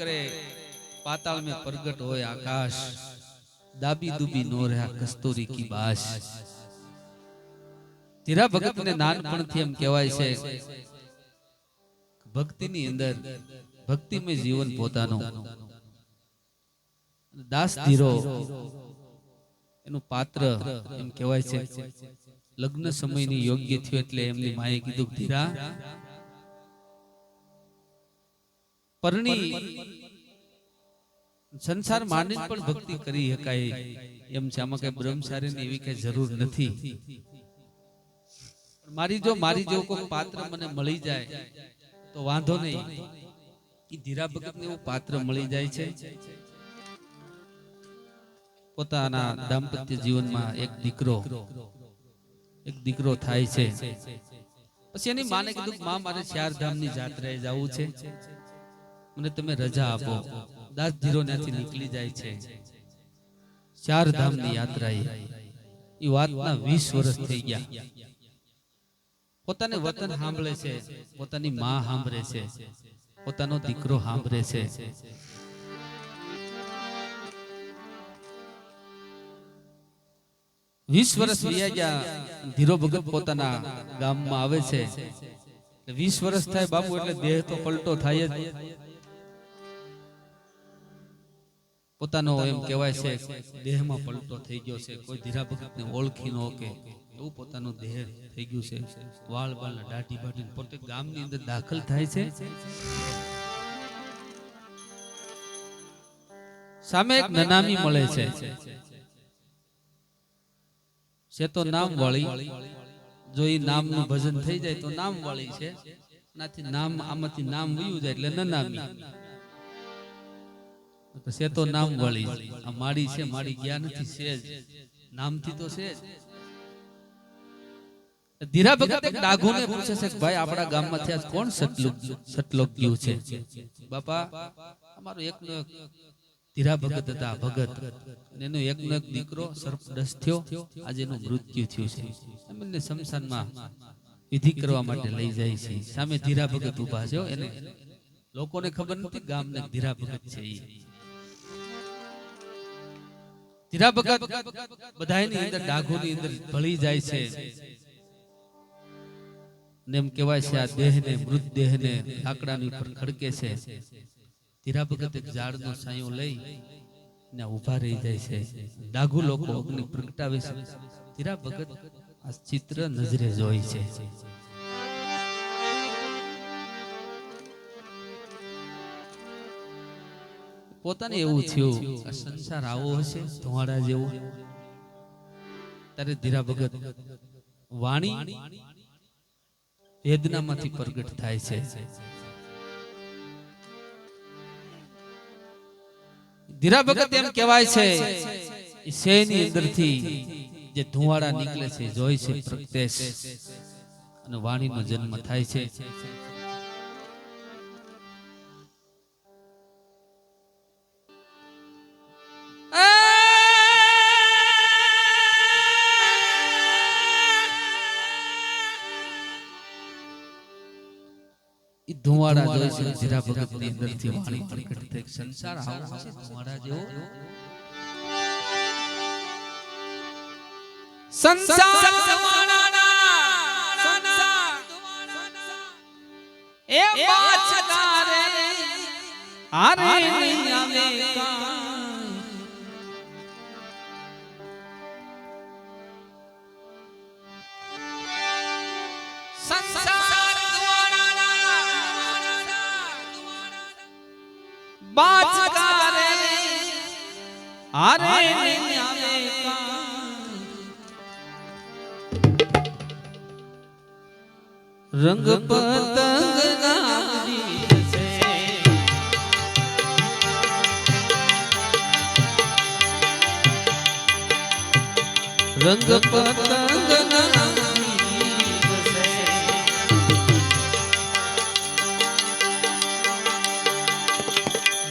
કરે પાતાળ में પ્રગટ હોય આકાશ દાબી દુબી નો રહ્યા કસ્તુરી કી બાસ ધીરા ભગત ને નાનપણથી એમ કહેવાય છે, ભક્તિની અંદર ભક્તિમય જીવન પોતાનું. દાસ ધીરો એનું પાત્ર એમ કહેવાય છે, લગ્ન સમયની યોગ્ય થયું એટલે એમની માએ કીધું, ધીરા પરણી સંસાર માની પણ ભક્તિ કરી શકાય એમ છે આમાં કઈ બ્રહ્મચારીની એવી કઈ જરૂર નથી. મારી જો મારી જેવો કોઈ પાત્ર મને મળી જાય તો વાંધો નહીં. એ ધીરા ભગત ને એવું પાત્ર મળી જાય છે. પોતાના દાંપત્ય જીવનમાં એક દીકરો એક દીકરો. થાય છે. પછી એની માને કીધું માં મારે ચાર ધામની જાત્રાએ જવું છે. મને તમે રજા આપો. દાસ ધીરો ત્યાંથી નીકળી જાય છે. ચાર ધામની યાત્રા એ વાતના વીસ વર્ષ થઈ ગયા. પોતાને વતન સાંભળે છે, પોતાની માં સાંભળે છે, પોતાનો દીકરો સાંભળે છે. વીસ વર્ષ વયા ગયા, ધીરો ભગત પોતાના ગામમાં આવે છે. વીસ વર્ષ થાય બાપુ એટલે દેહ તો પલટો થાય જ. પોતાનો એમ કહેવાય છે દેહમાં પલટો થઈ ગયો છે કોઈ ધીરા ભગતને ઓળખી ન કે એવું પોતાનું દેહ થઈ ગયું છે. વાળ વાળ દાઢી બાઢી પોતે ગામની અંદર દાખલ થાય છે. સામે એક નનામી મળે છે. છે. તો નામ વાળી. જો એ નામનું ભજન થઈ જાય તો નામ વાળી છે. નાથી નામ આમાંથી નામ વયું જાય એટલે નનામી. છે તો નામ વાળી. આ માડી છે માડી ગયા નથી છે જ નામથી તો છે જ ધીરા ભગત એક ડાઘુને પૂછે છે ભાઈ આપણા ગામમાંથી આજ કોણ સતલુક સતલોક ગયું છે? બાપા અમારો એક ધીરા ભગત હતા ભગત એનો એકનો એક દીકરો સર્પદસ થયો. આજે એનું મૃત્યુ થયું છે. એમને શમશાનમાં વિધિ કરવા માટે લઈ જાય છે. સામે ધીરા ભગત ઊભા છે એને. લોકોને ખબર નથી ગામને ધીરા ભગત છે ઈ. ધીરા ભગત બધાની અંદર ડાઘોની અંદર ભળી જાય છે. એમ કહેવાય છે આ દેહને, મૃતદેહને લાકડાની ઉપર ખડકે છે. ધીરા ભગત એક ઝાડનો સાયો લઈ ને ઊભા રહી જાય છે. ડાઘુ લોકો અગ્નિ પ્રગટાવે છે. ધીરા ભગત આ ચિત્ર નજરે જોઈ છે. પોતાને એવું થયું. આ સંસાર આવો હશે? ધોવાડા જેવો? ત્યારે ધીરા ભગત વાણી વેદનામાંથી પ્રગટ થાય છે. ધીરા ભગત એમ કહેવાય છે શેની અંદરથી જે ધુવાડા નીકળે છે જોઈ છે પ્રત્યેશ અને વાણીનો જન્મ થાય છે. ઈ ધુવાડા જોઈ છે ધીરા ભગતની અંદરથી વાણી પ્રગટ થાય સંસાર આવો છે ધુવાડા જેવો. સંસાર એ બાછતા આરે નહીં આવે સંસાર કાંઈ. રંગ પતંગ રંગ પતંગ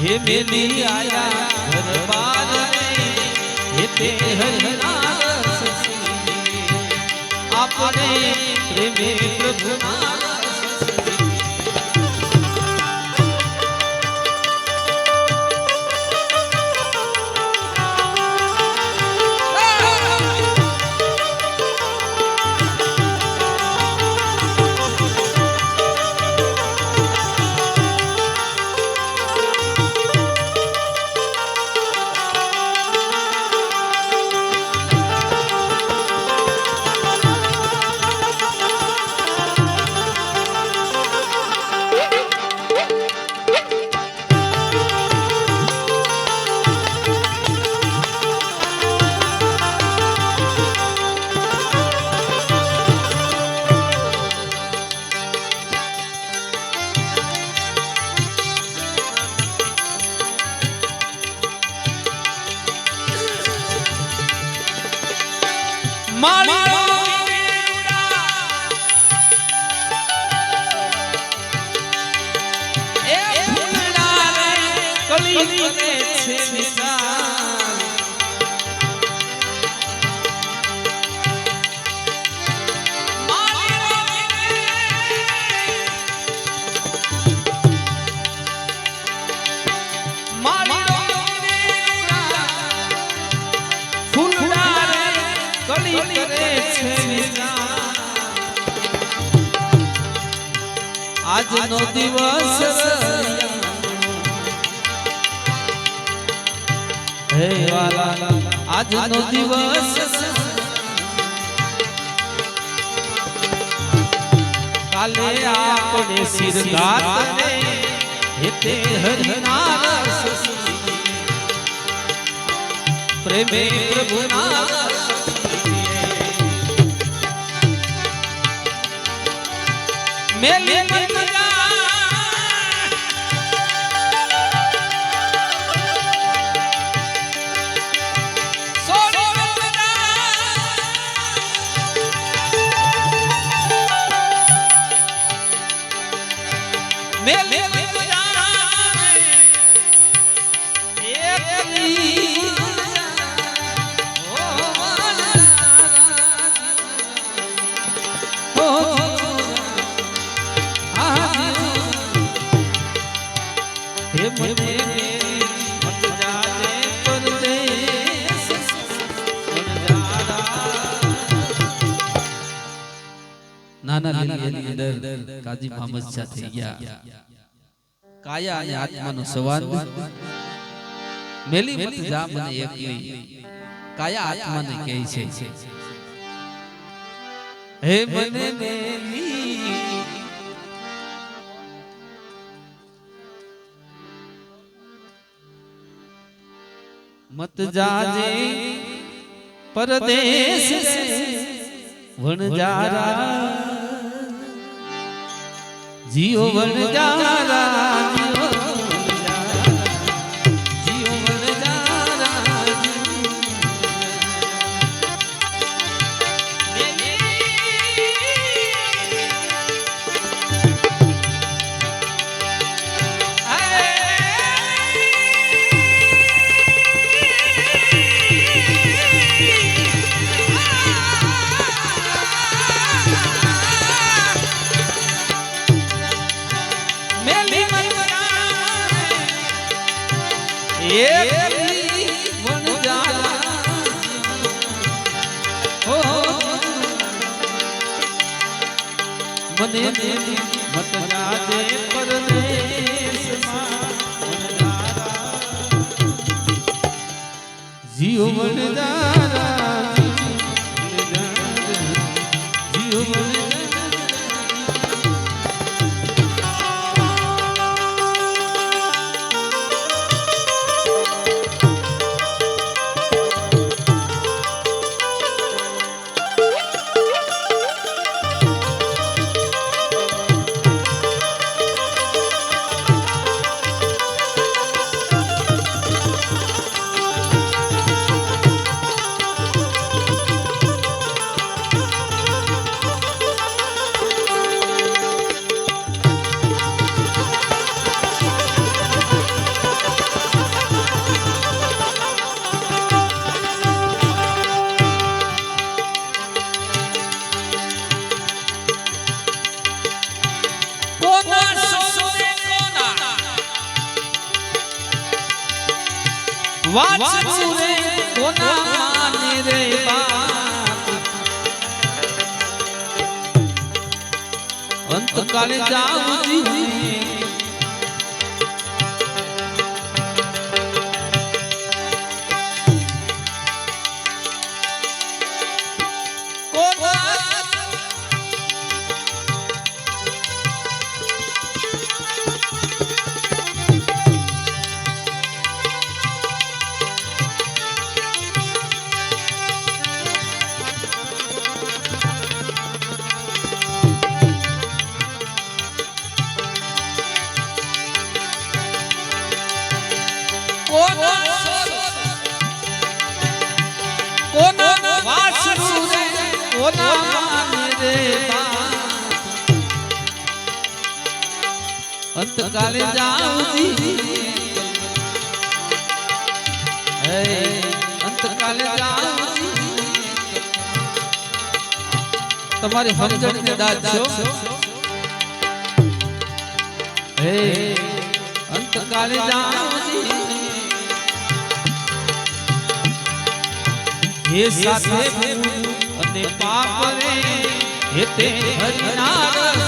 હે મેલી આયા દરબાર હે તે હરિના રસ સીને. આપણે પ્રેમે પ્રભુના દિવસ હે વાલા આજનો દિવસ કાલે આપણે સિરગાત રે હેતે હરિના રસ પ્રેમે પ્રભુના રસ મેલી નાના લીલી અંદર કાજી મોહમ્મદ શાહ ગયા. કાયા અને આત્માનો કહે છે. હે મને મત જાજે પરદેશ વણજારા. જીઓ વણજારા. જીઓ મને મત જાજે પરદેશમાં. અંતકાલે જાગજી અંતકાલે જાઉજી હે અંતકાલે જાઉજી તમારી સમજણ ને દાદ છો હે અંતકાલે જાઉજી હે સાથે અને પાપ રે હેતે હરિના રસ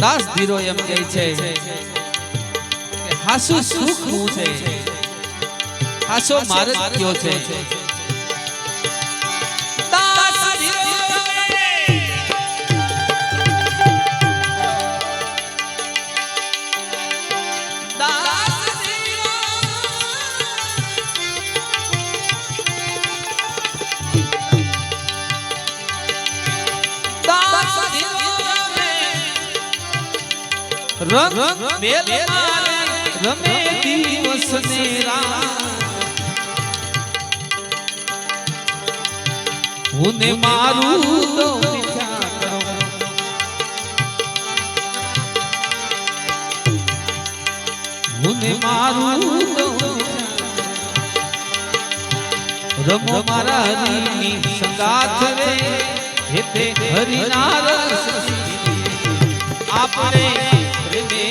દાસ ધીરો એમ કહે છે કે હાસુ સુખ હું છે. હાસો મારે કયો છે. રંગ મેલ મારે રમે દિવસ ને હું ને મારું તો વિચાર કરો હું ને મારું તો રમો મારા હરીની સંગાથ રે હેતે હરિના રસ આપણે પ્રેમે